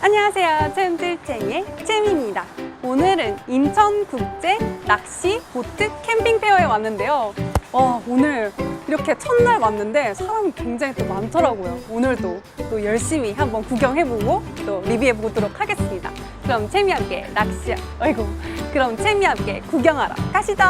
안녕하세요. 챔들쟁이의 챔입니다. 오늘은 인천국제 낚시 보트 캠핑 페어에 왔는데요. 와, 오늘 이렇게 첫날 왔는데 사람이 굉장히 또 많더라고요. 오늘도 또 열심히 한번 구경해보고 또 리뷰해보도록 하겠습니다. 그럼 챔이 함께 낚시, 아이고, 그럼 챔이 함께 구경하러 가시죠.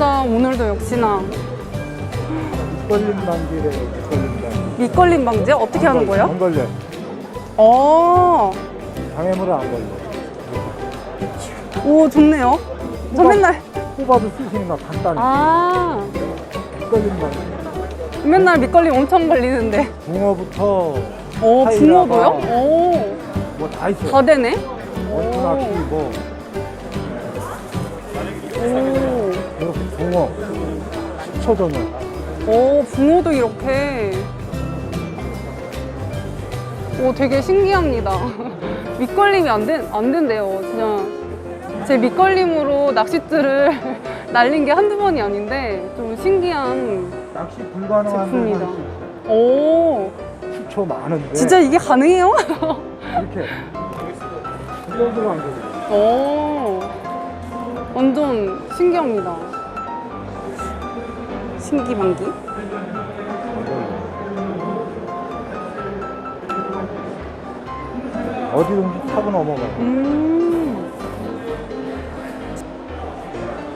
짜잔, 오늘도 역시나 걸림 방지래 걸림 방지. 밑걸림 방지 어떻게 하는 거예요? 안 걸려. 어, 장애물은 안 걸려. 오, 좋네요. 저 맨날, 뽑아도 쓰시니까 간단해. 아, 걸림 방지. 맨날 밑걸림 엄청 걸리는데. 붕어부터 오, 타이라가 붕어도요? 오, 뭐 다 있어. 다 되네? 원투낚시 뭐 오, 이렇게 붕어, 식초전용. 오, 붕어도 이렇게. 오, 되게 신기합니다. 밑걸림이 안, 된, 안 된대요. 그냥 제 밑걸림으로 낚싯줄을 날린 게 한두 번이 아닌데 좀 신기한. 낚시 불가능한. 데는 오, 식초 많은데. 진짜 이게 가능해요? 이렇게. 안. 오, 완전 신기합니다. 신기방기? 어디든지 타고 넘어가. 음.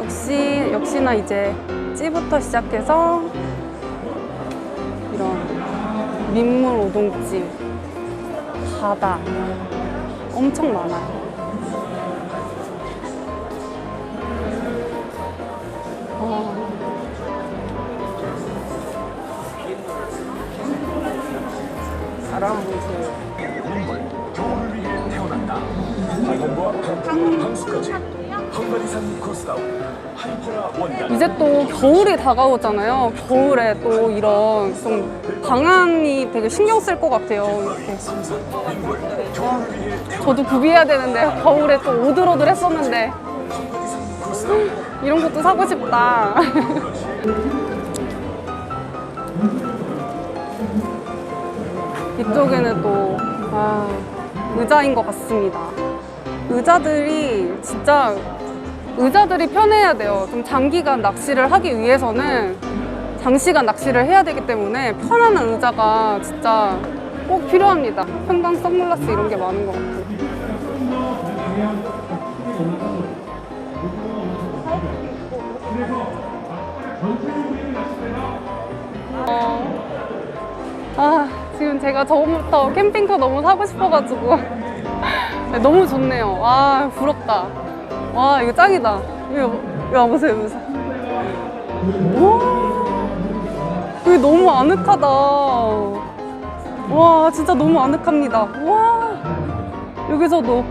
역시, 역시나 이제 찌부터 시작해서 이런 민물 오동집, 바다 엄청 많아요. 또 겨울이 다가오잖아요. 겨울에 또 이런 좀 방향이 되게 신경 쓸 것 같아요. 이렇게. 저도 구비해야 되는데 겨울에 또 오들오들 했었는데 이런 것도 사고 싶다. 이쪽에는 또 아, 의자인 것 같습니다. 의자들이 진짜 의자들이 편해야 돼요. 좀 장기간 낚시를 하기 위해서는 장시간 낚시를 해야 되기 때문에 편안한 의자가 진짜 꼭 필요합니다. 편강 선글라스 이런 게 많은 것 같아요. 어, 아, 지금 제가 저번부터 캠핑카 너무 사고 싶어가지고. 네, 너무 좋네요. 와, 부럽다. 와, 이거 짱이다. 이거, 와보세요, 보세요. 와, 여기 너무 아늑하다. 와, 진짜 너무 아늑합니다. 와, 여기서도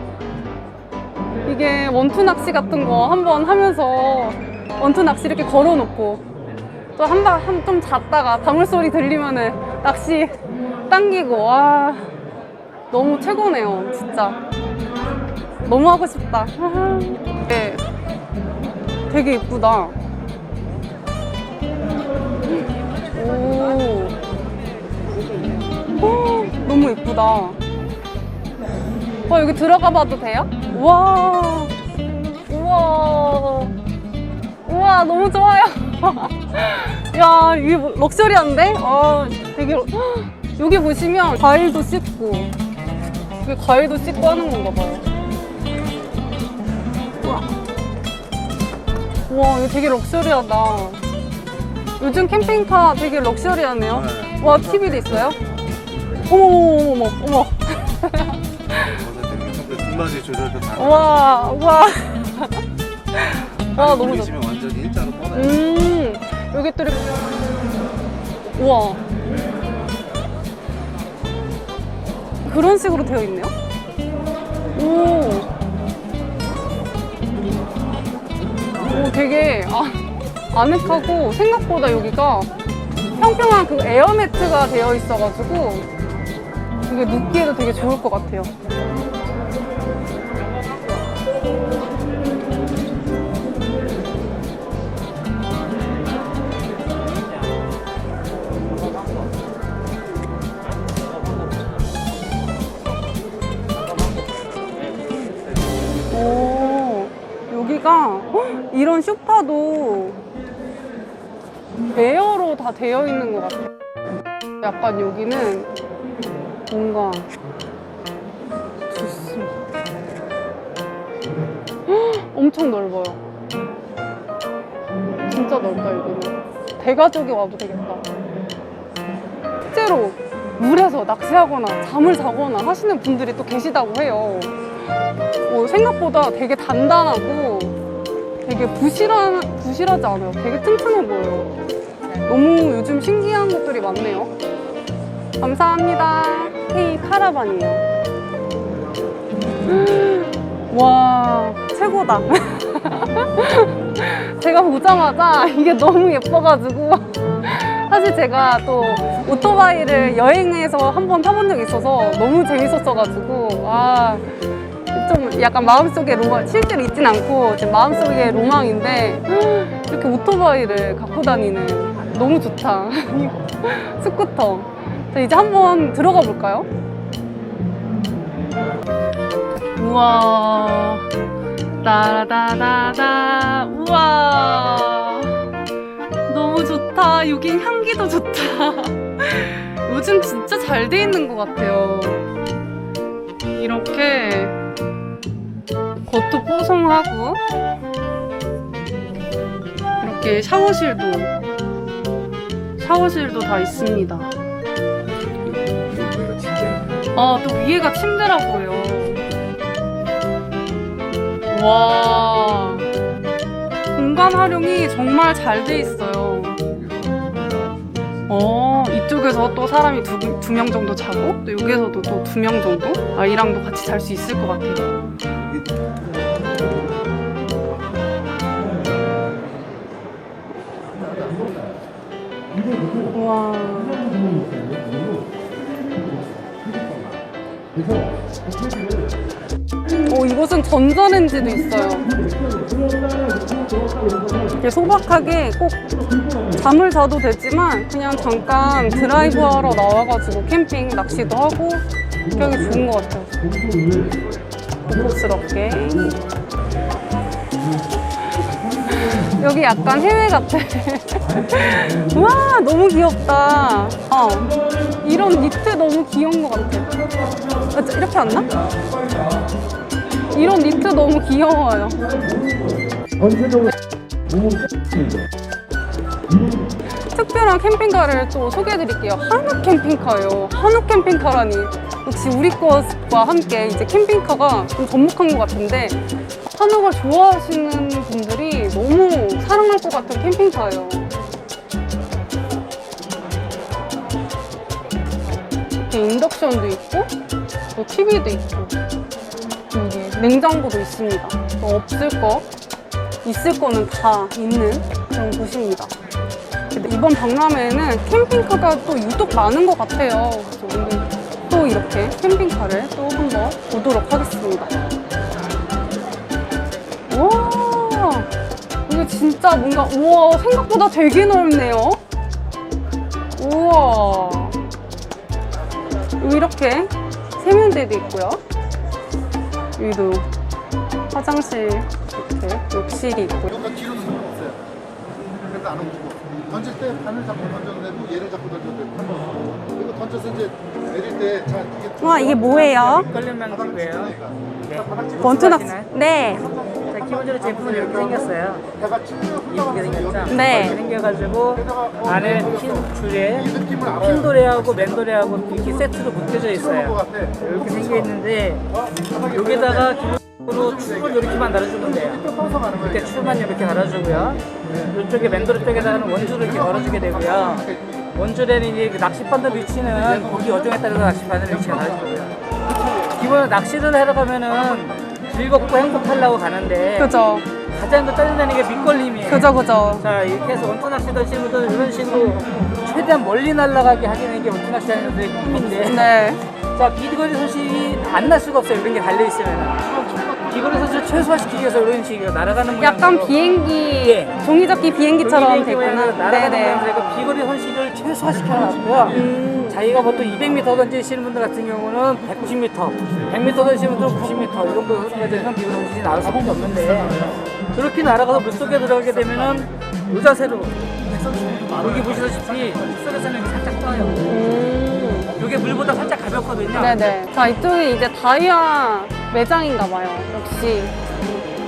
이게 원투 낚시 같은 거 한번 하면서 원투 낚시 이렇게 걸어놓고 또 한 방, 한, 좀 잤다가 방울 소리 들리면은 낚시 당기고, 와, 너무 최고네요, 진짜. 너무 하고 싶다. 네, 되게. 오, 오 너무 이쁘다. 와, 여기 들어가 봐도 돼요? 우와, 우와, 우와, 너무 좋아요. 야, 이게 뭐 럭셔리한데? 아, 되게 럭- 여기 보시면 과일도 씻고 여기 과일도 씻고 하는 건가 봐요. 우와. 우와, 이거 되게 럭셔리하다. 요즘 캠핑카 되게 럭셔리하네요. 와, TV도 있어요? 어머, 어머, 어머, 어머, 등받이 조절도 다. 어머. 우와, 우와. 와, 너무 좋다. 보이시면 완전 일자로 뻗어요. 음, 여기 또 이렇게. 우와. 그런 식으로 되어 있네요. 오. 오, 되게, 아, 아늑하고 생각보다 여기가 평평한 그 에어매트가 되어 있어가지고 이게 눕기에도 되게 좋을 것 같아요. 되어 있는 것 같아요. 약간 여기는 뭔가 좋습니다. 헉, 엄청 넓어요. 진짜 넓다, 여기는. 대가족이 와도 되겠다. 실제로 물에서 낚시하거나 잠을 자거나 하시는 분들이 또 계시다고 해요. 어, 생각보다 되게 단단하고 되게 부실한, 부실하지 않아요. 되게 튼튼해 보여요. 너무 요즘 신기한 것들이 많네요. 감사합니다. K 카라반이에요. 와, 최고다. 제가 보자마자 이게 너무 예뻐가지고 사실 제가 또 오토바이를 여행해서 한 번 타본 적이 있어서 너무 재밌었어가지고 아, 좀 약간 마음속에 로망, 실제로 있진 않고 제 마음속에 로망인데 이렇게 오토바이를 갖고 다니는 너무 좋다. 스쿠터. 자, 이제 한번 들어가 볼까요? 우와. 따라다다다. 우와. 너무 좋다. 여긴 향기도 좋다. 요즘 진짜 잘 돼 있는 것 같아요. 이렇게 겉도 뽀송하고 이렇게 샤워실도 샤워실도 다 있습니다. 아, 또 위에가 침대라고요. 와. 공간 활용이 정말 잘 돼 있어요. 어, 이쪽에서 또 사람이 두, 두 명 정도 자고, 또 여기서도 또 두 명 정도? 아이랑도 같이 잘 수 있을 것 같아요. 와. 오, 이곳은 전자레인지도 있어요. 이렇게 소박하게 꼭 잠을 자도 되지만 그냥 잠깐 드라이브 하러 나와가지고 캠핑 낚시도 하고 그러기 좋은 것 같아요. 고급스럽게. 여기 약간 해외 같아. 와, 너무 귀엽다. 어, 이런 니트 너무 귀여운 것 같아. 아, 이렇게 안 나? 이런 니트 너무 귀여워요. 특별한 캠핑카를 또 소개해드릴게요. 한옥 캠핑카예요. 한옥 캠핑카라니. 역시 우리 것과 함께 이제 캠핑카가 좀 접목한 것 같은데 한옥을 좋아하시는 너무 사랑할 것 같은 캠핑카예요. 이렇게 인덕션도 있고 또 TV도 있고 여기 냉장고도 있습니다. 또 없을 거 있을 거는 다 있는 그런 곳입니다. 이번 박람회에는 캠핑카가 또 유독 많은 것 같아요. 그래서 오늘 또 이렇게 캠핑카를 또 한번 보도록 하겠습니다. 와, 이거 진짜 뭔가, 우와, 생각보다 되게 넓네요. 우와. 이렇게 세면대도 있고요. 여기도 화장실 이렇게 욕실이 있고요. 여기가 뒤로 없어요. 그래서 안 움직이고. 던질 때 바늘 잡고 던져도 되고 얘를 잡고 던져도 되고. 그리고 던져서 이제 내릴 때 자, 이게 와, 이게 뭐예요? 걸림망치고요. 네. 원투낙. 네. 자, 기본적으로 제품은 이렇게 생겼어요. 이렇게 생겼죠? 네. 이렇게 생겨가지고 안에 흰 줄에 이 느낌을 알아요. 흰도래하고 맨 도래하고 이렇게 세트로 묶여져 것 있어요. 이렇게 생겨 있는데 여기다가 기본적으로 줄을 이렇게만 달아주면 돼요. 이렇게 줄만 이렇게 달아주고요. 이쪽에 맨 도래 쪽에다가는 원줄을 이렇게 걸어주게 되고요. 원줄에는 이제 그 낚싯바늘 위치는 고기 어종에 따라서 낚싯바늘 위치가 다르고요. 기본 낚시를 하러 가면은 즐겁고 행복하려고 가는데 그죠. 가장 더 짜증나는 게 밑걸림이에요. 그죠, 그죠. 자 이렇게 해서 원투 낚시 하시는 분들은 이런 식으로 최대한 멀리 날아가게 하는 게 원투 낚시 하는 분들의 꿈인데 네. 자 비거리 소식이 안 날 수가 없어요 이런 게 달려 있으면 비거리 소식을 최소화시키기 위해서 이런 식으로 날아가는 모양으로 약간 비행기, 예. 종이접기 비행기처럼 비행기 모양으로 됐구나. 날아가는. 모양으로 해서 비거리 손실을 최소화시켜놨고요 음. 자기가 보통 200m 던지시는 분들 같은 경우는 190m 100m 던지시는 분들은 90m 이 정도 선까지는 비거리 손실이 나올 수밖에 없는데 그렇게 날아가서 물속에 들어가게 되면은 이 자세로 여기 보시다시피 물속에서는 살짝 떠요 음. 이게 물보다 살짝 가볍거든요 네네. 자, 이쪽이 이제 다이아 매장인가 봐요. 역시.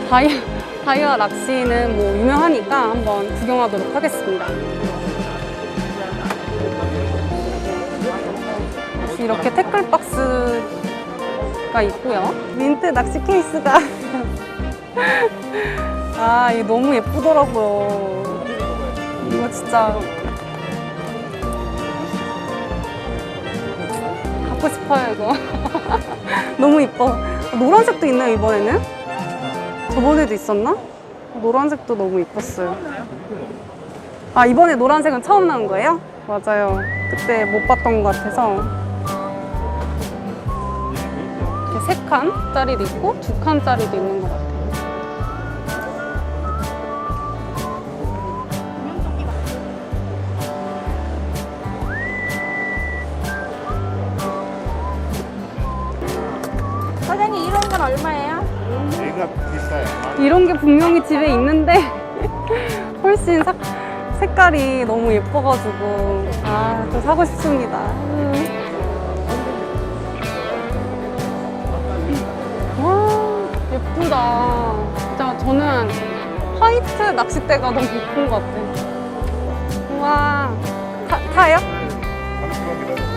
다이아, 다이아 낚시는 뭐 유명하니까 한번 구경하도록 하겠습니다. 이렇게 태클 박스가 있고요. 민트 낚시 케이스가. 아, 이게 너무 예쁘더라고요. 이거 진짜 갖고 싶어요 이거 너무 이뻐 노란색도 있나요 이번에는? 저번에도 있었나? 노란색도 너무 이뻤어요 아 이번에 노란색은 처음 나온 거예요? 맞아요 그때 못 봤던 것 같아서 세 칸짜리도 있고 두 칸짜리도 있는 것 같아요 사장님 이런 건 얼마예요? 얘가 비싸요. 이런 게 분명히 집에 있는데 훨씬 sắc, 색깔이 너무 예뻐가지고 아또 사고 싶습니다. 음. 예쁘다. 진짜 저는 화이트 낚싯대가 너무 예쁜 것 같아. 우와 타, 타요?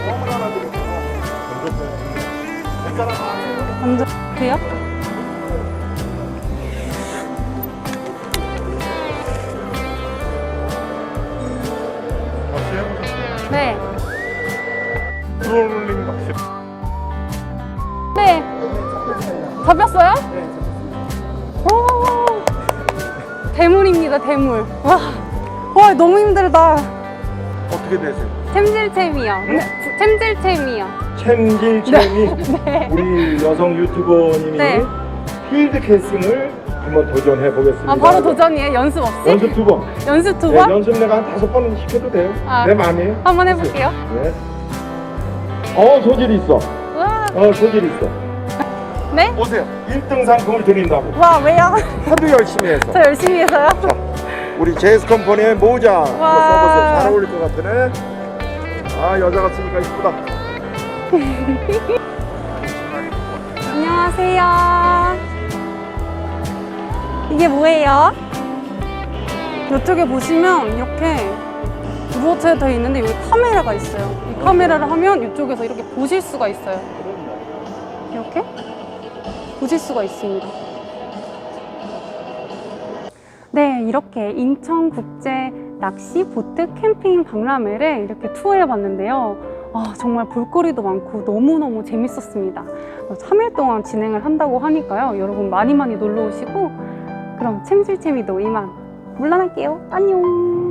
껌을 하나 드렸고 던졌어요. 완전 돼요? 낚시 해보셨어요? 네. 트롤링 낚시. 네. 잡혔어요? 대물입니다, 대물. 와, 와, 너무 힘들다. 어떻게 되세요? 챔질챔이요. 부- 챔질챔이요. 챔질챔이 네. 우리 여성 유튜버님이 네. 필드 캐스팅을 한번 도전해 보겠습니다. 아, 바로 도전이에요? 연습 없이? 연습 두 번. 연습 두 네, 번? 연습 내가 한 다섯 번 시켜도 돼요. 아, 내 마음이에요. 한번 해볼게요. 네. 어 소질이 있어. 와, 어 소질이 있어. 네? 오세요. 1등 상품을 드린다고. 와, 왜요? 하도 열심히 해서. 저 열심히 해서요? 우리 제스 컴퍼니의 모자 이거 와. 써보세요. 잘 어울릴 것 같으네. 아 여자가 쓰니까 이쁘다. 안녕하세요. 이게 뭐예요? 이쪽에 보시면 이렇게 브로처에 되어 있는데 여기 카메라가 있어요. 이 카메라를 하면 이쪽에서 이렇게 보실 수가 있어요. 이렇게 보실 수가 있습니다. 네, 이렇게 인천국제 낚시 보트 캠핑 박람회를 이렇게 투어해 봤는데요. 아, 정말 볼거리도 많고 너무너무 재밌었습니다. 3일 동안 진행을 한다고 하니까요. 여러분 많이 많이 놀러 오시고 그럼 챔질챔이도 이만 물러날게요. 안녕.